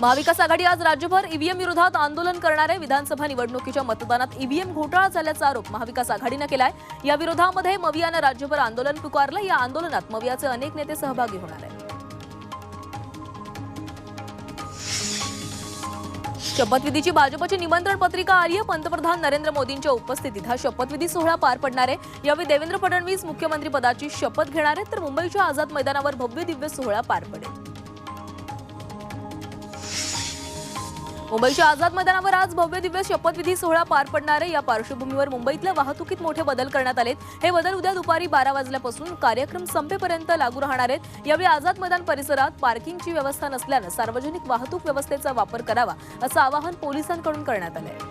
महाविकास आघाडी आज राज्यभर ईव्हीएम विरोधात आंदोलन करणारे विधानसभा निवडणुकीच्या मतदानात ईव्हीएम घोटाळा झाल्याचा आरोप महाविकास आघाडीनं केलाय. या विरोधामध्ये मवियानं राज्यभर आंदोलन पुकारलं. या आंदोलनात मवियाचे अनेक नेते सहभागी होणार आहेत. शपथविधीची भाजपची निमंत्रण पत्रिका आली आहे. पंतप्रधान नरेंद्र मोदींच्या उपस्थितीत हा शपथविधी सोहळा पार पडणार आहे. यावेळी देवेंद्र फडणवीस मुख्यमंत्री पदाची शपथ घेणार आहेत. तर मुंबईच्या आझाद मैदानावर भव्य दिव्य सोहळा पार पडेल. मुंबईच्या आझाद मैदानावर आज भव्य दिव्य शपथविधी सोहळा पार पडणार आहे. या पार्श्वभूमीवर मुंबईतल्या वाहतुकीत मोठे बदल करण्यात आलेत. हे बदल उद्या दुपारी बारा वाजल्यापासून कार्यक्रम संपेपर्यंत लागू राहणार आहेत. यावेळी आझाद मैदान परिसरात पार्किंगची व्यवस्था नसल्यानं सार्वजनिक वाहतूक व्यवस्थेचा वापर करावा असं आवाहन पोलिसांकडून करण्यात आलं आहे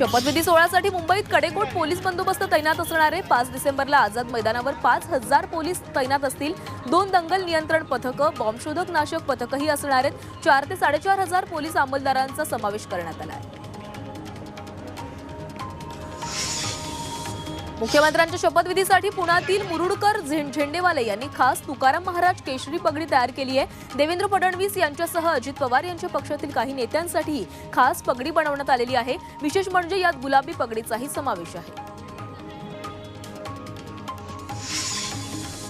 शपथविधी सोहळ्यासाठी मुंबईत कडेकोट पोलीस बंदोबस्त तैनात असणारे पाच डिसेंबरला आझाद मैदानावर पाच हजार पोलीस तैनात असतील. दोन दंगल नियंत्रण पथकं बॉम्बशोधक नाशक पथकही असणार आहेत. चार ते साडेचार हजार पोलीस अंमलदारांचा समावेश करण्यात आला आहे. मुख्यमंत्र्यांच्या शपथविधीसाठी पुण्यातील मुरुडकर झेंडेवाले यांनी खास तुकाराम महाराज केशरी पगडी तयार केली आहे. देवेंद्र फडणवीस यांच्यासह अजित पवार यांच्या पक्षातील काही नेत्यांसाठी खास पगडी बनवण्यात आलेली आहे. विशेष म्हणजे यात गुलाबी पगडीचाही समावेश आहे.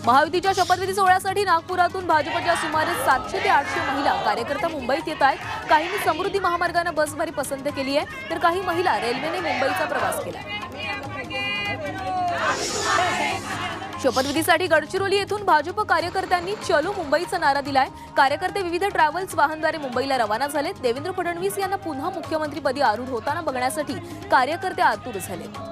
महायुतीच्या शपथविधी सोहळ्यासाठी नागपुरातून भाजपच्या सुमारे सातशे ते आठशे महिला कार्यकर्ता मुंबईत येत आहेत. काहींनी समृद्धी महामार्गानं बसभरी पसंत केली आहे. तर काही महिला रेल्वेने मुंबईचा प्रवास केला आहे. शपथविधीसाठी गडचिरोली येथून भाजप कार्यकर्त्यांनी चलो मुंबईचा नारा दिलाय. कार्यकर्ते विविध ट्रॅव्हल्स वाहनद्वारे मुंबईला रवाना झालेत. देवेंद्र फडणवीस यांना पुन्हा मुख्यमंत्रीपदी आरूढ होताना बघण्यासाठी कार्यकर्ते आतुर झालेत.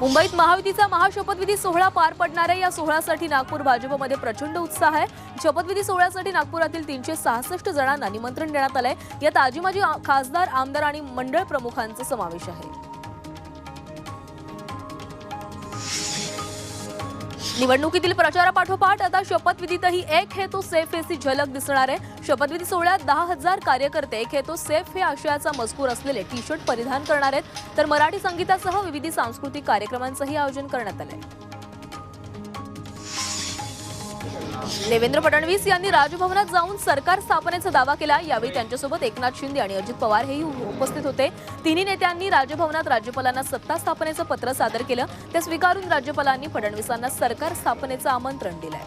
मुंबईत महायुतीचा महाशपथविधी सोहळा पार पडणार आहे. या सोहळ्यासाठी नागपूर भाजपमध्ये प्रचंड उत्साह आहे. शपथविधी सोहळ्यासाठी नागपुरातील तीनशे सहासष्ट जणांना निमंत्रण देण्यात आलंय. यात आजी माजी खासदार आमदार आणि मंडळ प्रमुखांचा समावेश आहे. निवडणुकीतील प्रचारापाठोपाठ आता शपथविधीतही एक हे तो सेफ हेची झलक दिसणार आहे. शपथविधी सोहळ्यात दहा हजार कार्यकर्ते एक हे तो सेफ हे आशयाचा मजकूर असलेले टी शर्ट परिधान करणार आहेत. तर मराठी संगीतासह विविध सांस्कृतिक कार्यक्रमांचंही आयोजन करण्यात आलंय. देवेंद्र फडणवीस यांनी राजभवनात जाऊन सरकार स्थापनेचा दावा केला. यावेळी त्यांच्यासोबत एकनाथ शिंदे आणि अजित पवार हेही उपस्थित होते. तिन्ही नेत्यांनी राजभवनात राज्यपालांना सत्ता स्थापनेचं पत्र सादर केलं. ते स्वीकारून राज्यपालांनी फडणवीसांना सरकार स्थापनेचं आमंत्रण दिलंय.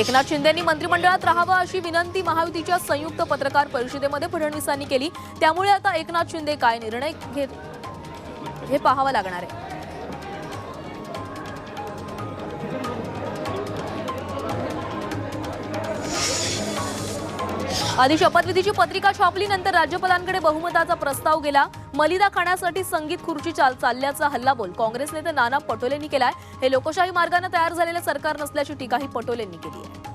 एकनाथ शिंदेंनी मंत्रिमंडळात राहावं अशी विनंती महायुतीच्या संयुक्त पत्रकार परिषदेमध्ये फडणवीसांनी केली. त्यामुळे आता एकनाथ शिंदे काय निर्णय घेत हे पाहावं लागणार आहे. आधी शपथविधीची पत्रिका छापली नंतर राज्यपालांकडे बहुमताचा प्रस्ताव गेला. मलिदा खाण्यासाठी संगीत खुर्ची चाल चालल्याचा हल्लाबोल. काँग्रेस नेते नाना पटोलेंनी केलाय. हे लोकशाही मार्गाने तयार झालेलं सरकार नसल्याची टीकाही पटोलेंनी केली आहे.